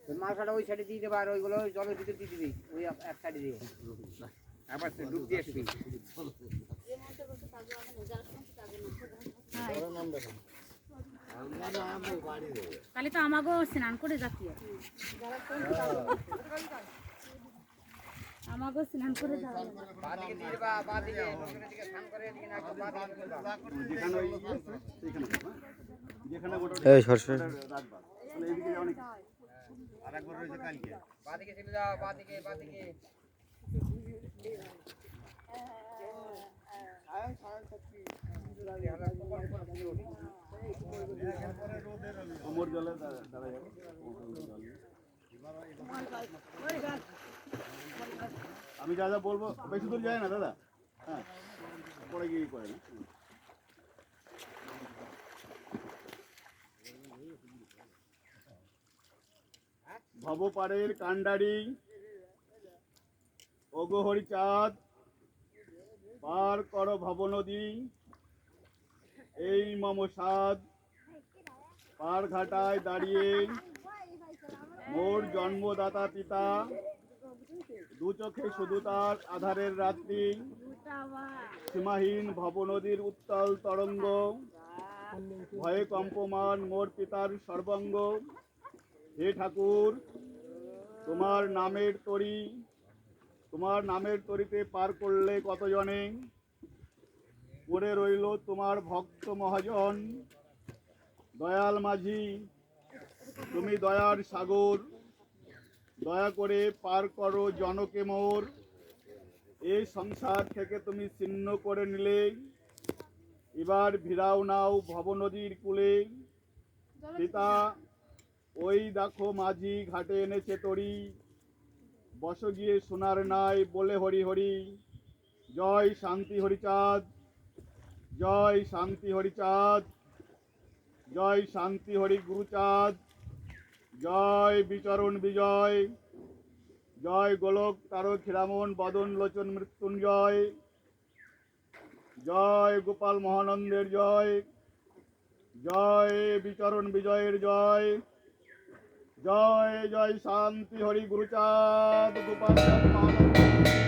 ওই মালসাটা ওই সাইডে দিয়ে দেবে আর ওইগুলো ওই জলের ভিতরে দিয়ে দিবি। ওই এক এক সাইডে দিয়ে আবার ডুব দিয়ে আসবি। তাহলে তো আমাকেও স্নান করে যাচ্ছি আমাকেও স্নান করে এই সরষে রাখবা তাহলে এইদিকে যাও নাকি আর একবার রয়েছে কালকে বাঁ দিকে চলে যাও বাঁ দিকে কোমর জলে দাঁড়া যাবে কোমর জলে জল। আমি যা বলব, বেশি দূর যায় না, দাদা। হ্যাঁ পরে গিয়ে করে না। ভবপাড়ের কান্ডারি অগহরি চাঁদ পার কর ভব নদী এই মম সাদ পার ঘাটায় দাঁড়িয়ে মোর জন্মদাতা পিতা দু চোখে শুধু তার আধারের রাত্রি সীমাহীন ভবনদীর উত্তাল তরঙ্গ। ভয়ে কম্পমান মোর পিতার সর্বাঙ্গ। হে ঠাকুর, তোমার নামের তরি, তোমার নামের তরিতে পার করলে কতজনে? পড়ে রইল তোমার ভক্ত মহাজন। দয়াল মাঝি, তুমি দয়ার সাগর। দয়া করে পার করো জনকে মোর। এই সংসার থেকে তুমি ছিন্ন করে নিলে। এবার ভিড়াও নাও ভবনদীর কূলে। পিতা, ওই দেখো মাঝি ঘাটে এনেছে তরি। বস গিয়ে সোনার নাই বলে হরি হরি। জয় শান্তি হরিচাঁদ, জয় শান্তি হরিচাঁদ, জয় শান্তি হরি গুরুচাঁদ। জয় বিচরণ বিজয়। জয় গোলক তারক হিরামন বদন লোচন মৃত্যুঞ্জয়। জয় গোপাল মহানন্দের জয়। জয় বিচরণ বিজয়ের জয়। জয় জয় শান্তি হরি গুরুচাঁদ, গোপাল মহানন্দ